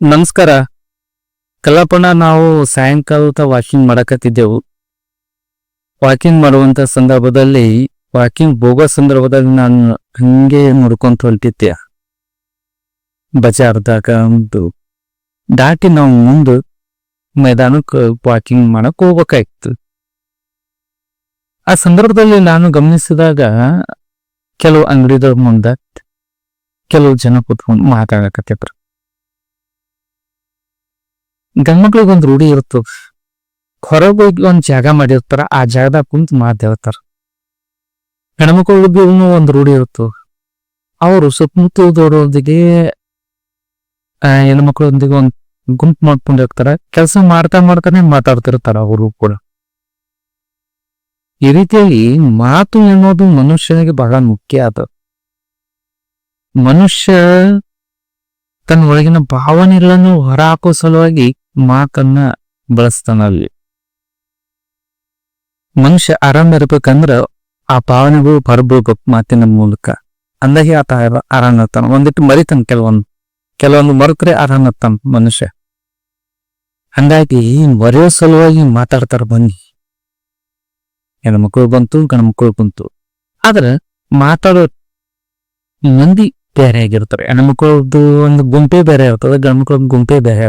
ನಮಸ್ಕಾರ. ಕಲ್ಲಪ್ಪಣ್ಣ, ನಾವು ಸಾಯಂಕಾಲದ ವಾಕಿಂಗ್ ಮಾಡಕತ್ತಿದ್ದೆವು. ವಾಕಿಂಗ್ ಮಾಡುವಂತ ಸಂದರ್ಭದಲ್ಲಿ ವಾಕಿಂಗ್ ಹೋಗೋ ಸಂದರ್ಭದಲ್ಲಿ ನಾನು ಹಂಗೆ ನೋಡ್ಕೊಂತ ಹೊಂಟಿದ್ದೆ ಬಜಾರ್ದಾಗ ಒಂದು ದಾಟಿ ನಾವು ಮುಂದೆ ಮೈದಾನಕ್ಕೆ ವಾಕಿಂಗ್ ಮಾಡಕ್ ಹೋಗ್ಬೇಕಾಯ್ತು. ಆ ಸಂದರ್ಭದಲ್ಲಿ ನಾನು ಗಮನಿಸಿದಾಗ ಕೆಲವು ಅಂಗಡಿಗಳ ಮುಂದೆ ಕೆಲವು ಜನ ಕೂತ್ಕೊಂಡು ಮಾತಾಡಕತ್ತಿದ್ರು. ಗಂಡ್ಮಕ್ಳಿಗೆ ಒಂದು ರೂಢಿ ಇರುತ್ತೆ. ಹೊರಗೆ ಹೋಗಿ ಒಂದ್ ಜಾಗ ಮಾಡಿರ್ತಾರ, ಆ ಜಾಗದಾಗ ಕುಂತ ಮಾತಾಡ್ತಾರ. ಹೆಣ್ಮಕ್ಳಿಗೆ ಒಂದು ರೂಢಿ ಇರುತ್ತೆ. ಅವರು ಸುತ್ತಮುತ್ತದವರೊಂದಿಗೆ ಹೆಣ್ಮಕ್ಳೊಂದಿಗೆ ಒಂದ್ ಗುಂಪು ಹೋಗ್ತಾರ ಕೆಲಸ ಮಾಡ್ತಾ ಮಾಡ್ತಾನೆ ಮಾತಾಡ್ತಿರ್ತಾರ ಅವರು ಕೂಡ. ಈ ರೀತಿಯಾಗಿ ಮಾತು ಎನ್ನುವುದು ಮನುಷ್ಯನಿಗೆ ಬಹಳ ಮುಖ್ಯ ಅದ. ಮನುಷ್ಯ ತನ್ನ ಒಳಗಿನ ಭಾವನೆಗಳನ್ನು ಹೊರಹಾಕೋ ಸಲುವಾಗಿ ಮಾತನ್ನ ಬಳಸ್ತಾನ ಅಲ್ಲಿ ಮನುಷ್ಯ ಆರಾಮ ಇರ್ಬೇಕಂದ್ರ ಆ ಭಾವನೆಗಳು ಹೊರಬೀಳ್ಬೇಕು ಮಾತಿನ ಮೂಲಕ. ಅಂದಾಗೆ ಆತ ಆರ- ಆರಾಮ ಇರ್ತಾನ ಒಂದಿಟ್ಟು ಮರಿತಾನ ಕೆಲವೊಂದು. ಕೆಲವೊಂದು ಮರೆತರೆ ಆರಾಮ ಇರ್ತಾನ ಮನುಷ್ಯ ಹಂಗಾಗಿ ಮರೆಯೋ ಸಲುವಾಗಿ ಮಾತಾಡ್ತಾರ ಬನ್ನಿ. ಹೆಣ್ಮಕ್ಳು ಬಂತು ಗಂಡ್ಮಕ್ಳು ಬಂತು. ಆದ್ರೆ ಮಾತಾಡೋ ಮಂದಿ ಬೇರೆ ಆಗಿರ್ತಾರೆ. ಹೆಣ್ಮಕ್ಳದ್ದು ಒಂದು ಗುಂಪೆ ಬೇರೆ ಇರ್ತದೆ ಮಕ್ಕಳ ಗುಂಪೆ ಬೇರೆ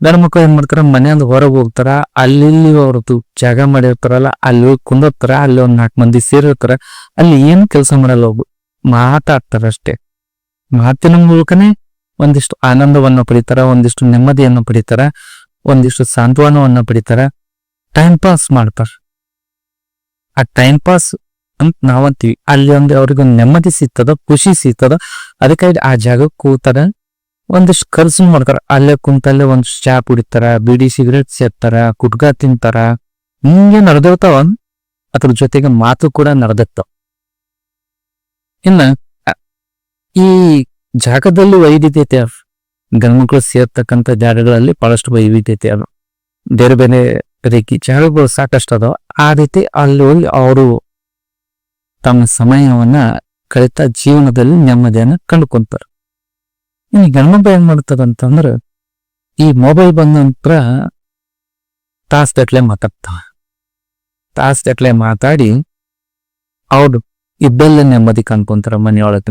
ಇರುತ್ತೆ ಮಕ್ಕಳು ಏನ್ ಮಾಡ್ತಾರ? ಮನೆಯಿಂದ ಹೊರಗೆ ಹೋಗ್ತಾರ. ಅಲ್ಲಿ ಅವ್ರದ್ದು ಜಾಗ ಮಾಡಿರ್ತಾರಲ್ಲ, ಅಲ್ಲಿ ಕುಂದಿರ್ತಾರ, ಅಲ್ಲಿ ಒಂದ್ ನಾಲ್ಕು ಮಂದಿ ಸೇರಿರ್ತಾರ. ಅಲ್ಲಿ ಏನು ಕೆಲಸ ಮಾಡಲ್ಲ ಒಬ್ಬ ಮಾತಾಡ್ತಾರ ಅಷ್ಟೇ. ಮಾತಿನ ಮೂಲಕನೇ ಒಂದಿಷ್ಟು ಆನಂದವನ್ನು ಪಡಿತಾರ, ಒಂದಿಷ್ಟು ನೆಮ್ಮದಿಯನ್ನು ಪಡಿತಾರ, ಒಂದಿಷ್ಟು ಸಾಂತ್ವನವನ್ನು ಪಡಿತಾರ. ಟೈಮ್ ಪಾಸ್ ಮಾಡ್ತಾರ. ಆ ಟೈಮ್ ಪಾಸ್ ಅಂತ ನಾವಂತೀವಿ. ಅಲ್ಲಿ ಒಂದು ಅವ್ರಿಗೊಂದು ನೆಮ್ಮದಿ ಸಿಗ್ತದ, ಖುಷಿ ಸಿಗ್ತದ. ಅದಕ್ಕಾಗಿ ಆ ಜಾಗಕ್ಕೆ ಕೂತಾರ ಒಂದಿಷ್ಟು ಖರ್ಚು ಮಾಡ್ತಾರ ಅಲ್ಲೇ ಕುಂತಲ್ಲೇ ಒಂದಿಷ್ಟು ಚಾ ಕುಡಿತಾರ, ಬಿಡಿ ಸಿಗರೇಟ್ ಸೇರ್ತಾರ ಕುಟ್ಕ ತಿಂತಾರ, ಹಿಂಗೆ ನಡೆದಿರ್ತಾವ. ಅದ್ರ ಜೊತೆಗೆ ಮಾತು ಕೂಡ ನಡೆದಿರ್ತಾವ. ಇನ್ನ ಈ ಜಾಗದಲ್ಲಿ ವೈವಿಧ್ಯತೆ. ಗಂಡ್ಮಕ್ಳು ಸೇರ್ತಕ್ಕಂಥ ಜಾಗಗಳಲ್ಲಿ ಬಹಳಷ್ಟು ವೈವಿಧ್ಯತೆ ಅದು. ಬೇರೆ ಬೇರೆ ರೀತಿ ಜಾಗಗಳು ಸಾಕಷ್ಟು ಅದಾವ. ಆ ರೀತಿ ಅಲ್ಲಿ ಹೋಗಿ ಅವರು ತಮ್ಮ ಸಮಯವನ್ನ ಕಳಿತ ಜೀವನದಲ್ಲಿ ನೆಮ್ಮದಿಯನ್ನ ಕಂಡುಕೊಂತಾರ. ಇನ್ನು ಗಂಡ್ಮಕ್ಳು ಏನ್ ಮಾಡ್ತಾರಂತಂದ್ರ ಈ ಮೊಬೈಲ್ ಬಂದ ನಂತರ ತಾಸ್ಗಟ್ಲೆ ಮಾತಾಡ್ತಾವ. ತಾಸ್ಗಟ್ಲೆ ಮಾತಾಡಿ ಅವ್ರು ಇಬ್ಬೆಲ್ಲ ನೆಮ್ಮದಿ ಕಾಣ್ಕೊಂತಾರ ಮನೆಯೊಳಗ.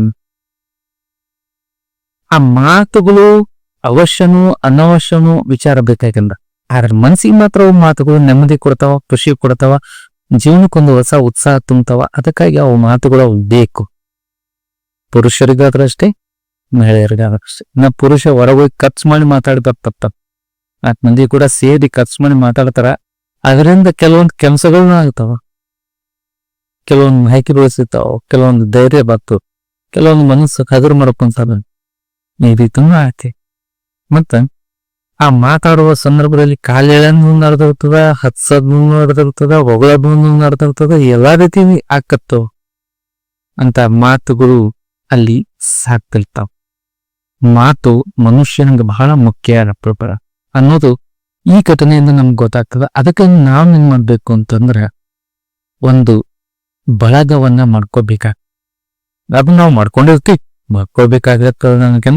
ಆ ಮಾತುಗಳು ಅವಶ್ಯನೂ ಅನವಶ್ಯನೂ ವಿಚಾರ ಬೇಕಾಗಿಲ್ಲ. ಆದ್ರೆ ಮನ್ಸಿಗೆ ಮಾತ್ರ ಅವು ಮಾತುಗಳು ನೆಮ್ಮದಿ ಕೊಡ್ತಾವ, ಖುಷಿ ಕೊಡ್ತಾವ ಜೀವನಕ್ಕೊಂದು ಹೊಸ ಉತ್ಸಾಹ ತುಂಬ್ತಾವ. ಅದಕ್ಕಾಗಿ ಅವು ಮಾತುಗಳು ಬೇಕು. ಪುರುಷರಿಗಾದ್ರೂ ಅಷ್ಟೇ ಮಹಿಳೆಯರಿಗಾದ್ರೂ ಇನ್ನು ಪುರುಷ ಹೊರಗೋಗಿ ಖರ್ಚು ಮಾಡಿ ಮಾತಾಡ್ತಾರ ತಪ್ಪ ನಾಲ್ಕು ಮಂದಿ ಕೂಡ ಸೇರಿ ಖರ್ಚು ಮಾಡಿ ಮಾತಾಡ್ತಾರ. ಅದರಿಂದ ಕೆಲವೊಂದು ಕೆಲಸಗಳನ್ನ ಆಗ್ತಾವ. ಕೆಲವೊಂದು ಮಾಹಿತಿಗಳು ಸಿಗ್ತಾವ ಕೆಲವೊಂದು ಧೈರ್ಯ ಬತ್ತು ಕೆಲವೊಂದು ಮನಸ್ಸು ಕದರ್ ಮಾಡ್ಕೊಂತಾರ ಈ ರೀತಿನೂ ಆಯ್ತಿ. ಮತ್ತ ಆ ಮಾತಾಡುವ ಸಂದರ್ಭದಲ್ಲಿ ಕಾಲೆಳೆನೂ ನಡೆದಿರ್ತದ, ಹತ್ಸದ್ನು ನಡೆದಿರ್ತದ, ಹೊಗಳದ್ನು ನಡೆದಿರ್ತದ, ಎಲ್ಲಾ ರೀತಿ ಆಕತ್ತವ. ಅಂತ ಮಾತುಗಳು ಅಲ್ಲಿ ಸಾಕ್ತಿರ್ತಾವ. ಮಾತು ಮನುಷ್ಯನಿಗೆ ಬಹಳ ಮುಖ್ಯ ಪ್ರಪರ ಅನ್ನೋದು ಈ ಘಟನೆಯಿಂದ ನಮ್ಗೆ ಗೊತ್ತಾಗ್ತದ. ಅದಕ್ಕೆ ನಾವ್ ಏನ್ ಮಾಡ್ಬೇಕು ಅಂತಂದ್ರ ಒಂದು ಬಳಗವನ್ನ ಮಾಡ್ಕೋಬೇಕಾಗ ಅದು ನಾವು ಮಾಡ್ಕೊಂಡಿರ್ತೀವಿ ನನಗೆ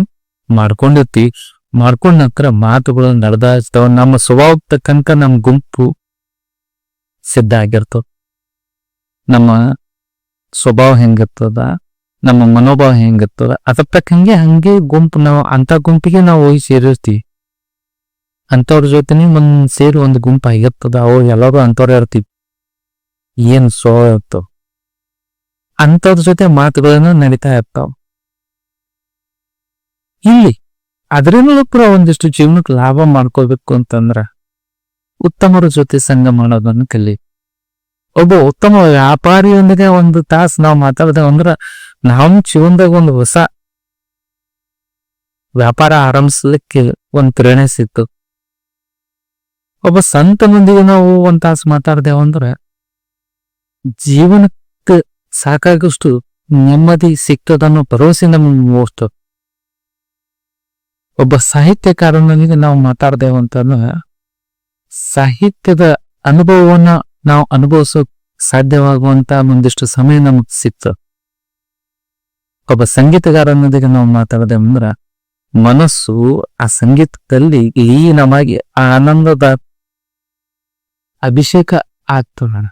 ಮಾಡ್ಕೊಂಡಿರ್ತಿ. ಮಾಡ್ಕೊಂಡ ನಂತರ ಮಾತುಗಳು ನಡೆದಾಡ್ತಾವ ನಮ್ಮ ಸ್ವಭಾವಕ್ಕೆ ತಕ್ಕಂತ ನಮ್ ಗುಂಪು ಸಿದ್ಧ ಆಗಿರ್ತದ. ನಮ್ಮ ಸ್ವಭಾವ ಹೆಂಗಿರ್ತದ? ನಮ್ಮ ಮನೋಭಾವ ಹೆಂಗಿರ್ತದ? ಅದ್ರ ತಕ್ಕಂಗೆ ಹಂಗೆ ಗುಂಪು ನಾವು ಅಂತ ಗುಂಪಿಗೆ ನಾವು ಹೋಗಿ ಸೇರಿರ್ತೀವಿ. ಅಂಥವ್ರ ಜೊತೆನೆ ಒಂದ್ ಸೇರಿ ಒಂದು ಗುಂಪು ಆಗಿರ್ತದ. ಅವ್ರು ಎಲ್ಲರೂ ಅಂತವ್ರ ಇರ್ತೀವಿ. ಏನ್ ಸೋ ಇರ್ತಾವ ಅಂಥವ್ರ ಜೊತೆ ಮಾತುಗಳನ್ನ ನಡೀತಾ ಇರ್ತಾವ. ಇಲ್ಲಿ ಅದರಿಂದ ಕೂಡ ಒಂದಿಷ್ಟು ಜೀವನಕ್ಕೆ ಲಾಭ ಮಾಡ್ಕೋಬೇಕು ಅಂತಂದ್ರ ಉತ್ತಮರ ಜೊತೆ ಸಂಘ ಮಾಡೋದನ್ನು ಕಲಿ ಒಬ್ಬ ಉತ್ತಮ ವ್ಯಾಪಾರಿಯೊಂದಿಗೆ ಒಂದು ತಾಸು ನಾವು ಮಾತಾಡ್ದೇವ ನಮ್ಮ ಜೀವನದಾಗ ಒಂದು ಹೊಸ ವ್ಯಾಪಾರ ಆರಂಭಿಸಲಿಕ್ಕೆ ಒಂದ್ ಪ್ರೇರಣೆ ಸಿಕ್ತು. ಒಬ್ಬ ಸಂತನೊಂದಿಗೆ ನಾವು ಒಂದ್ ತಾಸು ಮಾತಾಡ್ದೇವು ಅಂದ್ರೆ, ಜೀವನಕ್ಕೆ ಸಾಕಾಗಷ್ಟು ನೆಮ್ಮದಿ ಸಿಗ್ತದನ್ನೋ ಭರವಸೆ ನಮ್ಗೆ ಒಬ್ಬ ಸಾಹಿತ್ಯಕಾರನೊಂದಿಗೆ ನಾವು ಮಾತಾಡ್ದೇವು ಅಂತಂದ್ರೆ, ಸಾಹಿತ್ಯದ ಅನುಭವವನ್ನ ನಾವು ಅನುಭವಿಸೋಕ್ ಸಾಧ್ಯವಾಗುವಂತ ಒಂದಿಷ್ಟು ಸಮಯ ನಮಗ್ ಸಿಕ್ತು. ಒಬ್ಬ ಸಂಗೀತಗಾರನೊಂದಿಗೆ ನಾವು ಮಾತಾಡದೆ ಅಂದ್ರ ಮನಸ್ಸು ಆ ಸಂಗೀತದಲ್ಲಿ ಲೀನವಾಗಿ ಆನಂದದ ಅಭಿಷೇಕ ಆಗ್ತದ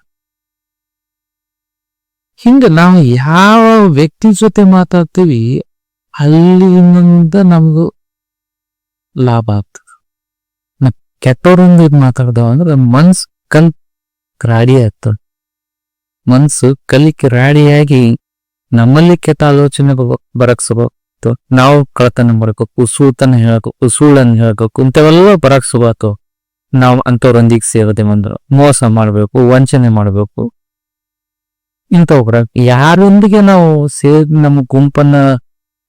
ಹಿಂಗ ನಾವು ಯಾವ ವ್ಯಕ್ತಿ ಜೊತೆ ಮಾತಾಡ್ತೀವಿ ಅಲ್ಲಿನಿಂದ ನಮಗೂ ಲಾಭ ಆಗ್ತದೆ. ನಾ ಕೆಟ್ಟವ್ರಿಂದ ಇದು ಮಾತಾಡ್ದವ ಅಂದ್ರೆ ಮನ್ಸು ಕಲ್ ರಾಡಿ ಆಗ್ತದೆ ಮನ್ಸು ಕಲಿಕೆ ರಾಡಿಯಾಗಿ ನಮ್ಮಲ್ಲಿ ಕೆಟ್ಟ ಆಲೋಚನೆ ಬರಕ್ ಸುಬಾತು ನಾವು ಕಳತನ ಮಾಡ್ಬೇಕು ಉಸೂತನ ಹೇಳ್ಬೇಕು ಉಸುಳನ್ನ ಹೇಳಬೇಕು ಇಂಥವೆಲ್ಲ ಬರಕ್ ಸುಬಾತು ನಾವು ಅಂತವ್ರೊಂದಿಗೆ ಸೇರದೆ ಬಂದ್ರು ಮೋಸ ಮಾಡ್ಬೇಕು, ವಂಚನೆ ಮಾಡ್ಬೇಕು. ಇಂಥವ್ ಬರಕ್ ಯಾರೊಂದಿಗೆ ನಾವು ಸೇ ನಮ್ಮ ಗುಂಪನ್ನ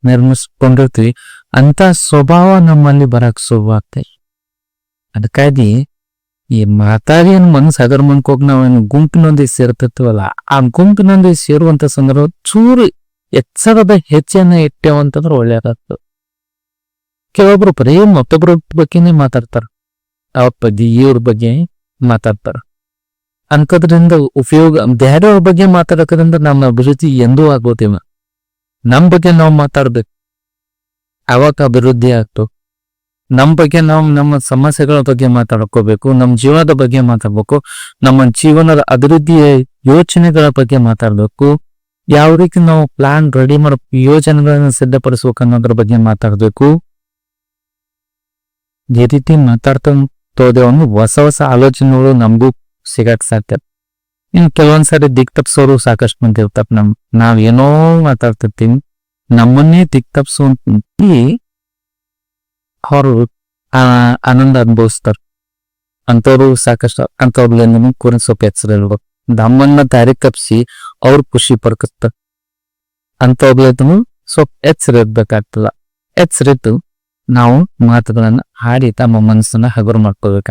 ನಿರ್ಮಿಸ್ಕೊಂಡಿರ್ತೀವಿ ಅಂತ ಸ್ವಭಾವ ನಮ್ಮಲ್ಲಿ ಬರಕ್ ಶುರು ಆಗ್ತದೆ ಅದಕ್ಕಾಗಿ ಈ ಮಾತಾಡಿ ಏನ್ ಮನ್ಸು ಹಗರ್ ಹೋಗಿ ನಾವೇನು ಗುಂಪಿನೊಂದಿಗೆ ಸೇರ್ತಿರ್ತೀವಲ್ಲ, ಆ ಗುಂಪಿನೊಂದಿಗೆ ಸೇರುವಂತ ಸಂದರ್ಭ ಚೂರು ಎಚ್ಚರದ ಹೆಚ್ಚನ್ನ ಇಟ್ಟೇವಂತಂದ್ರೆ ಒಳ್ಳೇದಾಗ್ತದೆ. ಕೆಲವೊಬ್ರು ಬರೀ ಮತ್ತೊಬ್ಬರ ಬಗ್ಗೆನೇ ಮಾತಾಡ್ತಾರ. ಅವ್ರ ಬಗ್ಗೆ ಇವ್ರ ಬಗ್ಗೆ ಮಾತಾಡ್ತಾರ. ಅಂತದ್ರಿಂದ ಉಪಯೋಗ, ಬೇರೆಯವ್ರ ಬಗ್ಗೆ ಮಾತಾಡೋದ್ರಿಂದ ನಮ್ಮ ಅಭಿವೃದ್ಧಿ ಎಂದೂ ಆಗೋದಿಲ್ಲ ನಮ್ಮ ಬಗ್ಗೆ ನಾವು ಮಾತಾಡ್ಬೇಕು. ಅವಾಗ ಅಭಿವೃದ್ಧಿ ಆಗ್ತು ನಮ್ ಬಗ್ಗೆ ನಾವು ನಮ್ಮ ಸಮಸ್ಯೆಗಳ ಬಗ್ಗೆ ಮಾತಾಡ್ಕೋಬೇಕು ನಮ್ಮ ಜೀವನದ ಬಗ್ಗೆ ಮಾತಾಡ್ಬೇಕು, ನಮ್ಮ ಜೀವನದ ಅಭಿವೃದ್ಧಿಯ ಯೋಚನೆಗಳ ಬಗ್ಗೆ ಮಾತಾಡ್ಬೇಕು. ಯಾವ ರೀತಿ ನಾವು ಪ್ಲಾನ್ ರೆಡಿ ಮಾಡೋ, ಯೋಜನೆಗಳನ್ನ ಸಿದ್ಧಪಡಿಸ್ಬೇಕು ಅನ್ನೋದ್ರ ಬಗ್ಗೆ ಮಾತಾಡಬೇಕು. ಈ ರೀತಿ ಮಾತಾಡ್ತಾ ಒಂದು ಹೊಸ ಹೊಸ ಆಲೋಚನೆಗಳು ನಮಗೂ ಸಿಗಕ್ ಸಾಧ್ಯ. ಇನ್ನು ಕೆಲವೊಂದ್ಸರಿ ದಿಕ್ ತಪ್ಸೋರು ಸಾಕಷ್ಟು ಮಂದಿ ಇರ್ತಾರೆ ನಮ್, ನಾವ್ ಏನೋ ಮಾತಾಡ್ತಿರ್ತೀವಿ. ನಮ್ಮನ್ನೇ ದಿಕ್ ತಪ್ಸುವಂತ ಅವರು ಆನಂದ ಅನುಭವಿಸ್ತಾರೆ. ಅಂತವ್ರು ಸಾಕಷ್ಟು ಅಂತವ್ರಲ್ಲಿ ಕೂರಿನ ಸೊಪ್ಪು ಎಚ್ಚರ ಇರ್ಬೇಕು ದಮ್ಮನ್ನ ದಾರಿ ಕಪ್ಸಿ ಅವ್ರು ಖುಷಿ ಪಡ್ಕಸ್ತಾರ ಅಂತವ್ರದ್ದು ಸೊಪ್ಪು ಎಚ್ಚರ ಇರ್ಬೇಕಾಗ್ತದ ಎಚ್ಚರಿಟ್ಟು ನಾವು ಮಾತುಗಳನ್ನ ಹಾಡಿ ತಮ್ಮ ಮನಸ್ಸನ್ನ ಹಗುರು ಮಾಡ್ಕೋಬೇಕ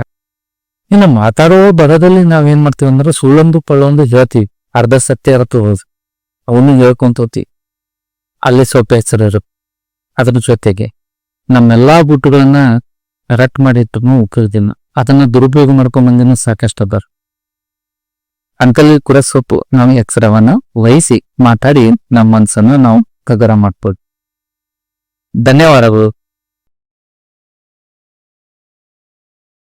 ಇನ್ನು ಮಾತಾಡೋ ಬರದಲ್ಲಿ ನಾವೇನ್ ಮಾಡ್ತೀವಿ ಅಂದ್ರೆ ಸುಳ್ಳೊಂದು ಪಳ್ಳೊಂದು ಹೇಳ್ತೀವಿ. ಅರ್ಧ ಸತ್ಯ ಇರತ್ತು ಅವನು ಹೇಳ್ಕೊಂತ ಹೋಗ್ತೀವಿ ಅಲ್ಲಿ ಸ್ವಲ್ಪ ಇರುತ್ತೆ ಅದ್ರ ಜೊತೆಗೆ ನಮ್ಮೆಲ್ಲಾ ಬುಟ್ಟುಗಳನ್ನ ರಟ್ ಮಾಡಿಟ್ಟು ಉಪಯೋಗದಿಲ್ಲ ಅದನ್ನ ದುರುಪಯೋಗ ಮಾಡ್ಕೊಂಡ್ ಬಂದಿನ ಸಾಕಷ್ಟು ಅದಾರ. ಅಂಕಲ್ ಕುರ ಸೊಪ್ಪು, ನಾವು ಎಕ್ಸರವನ್ನ ವಹಿಸಿ ಮಾತಾಡಿ ನಮ್ಮ ಮನಸ್ಸನ್ನ ನಾವು ಕಗರ ಮಾಡ್ಬೋದು. ಧನ್ಯವಾದಗಳು.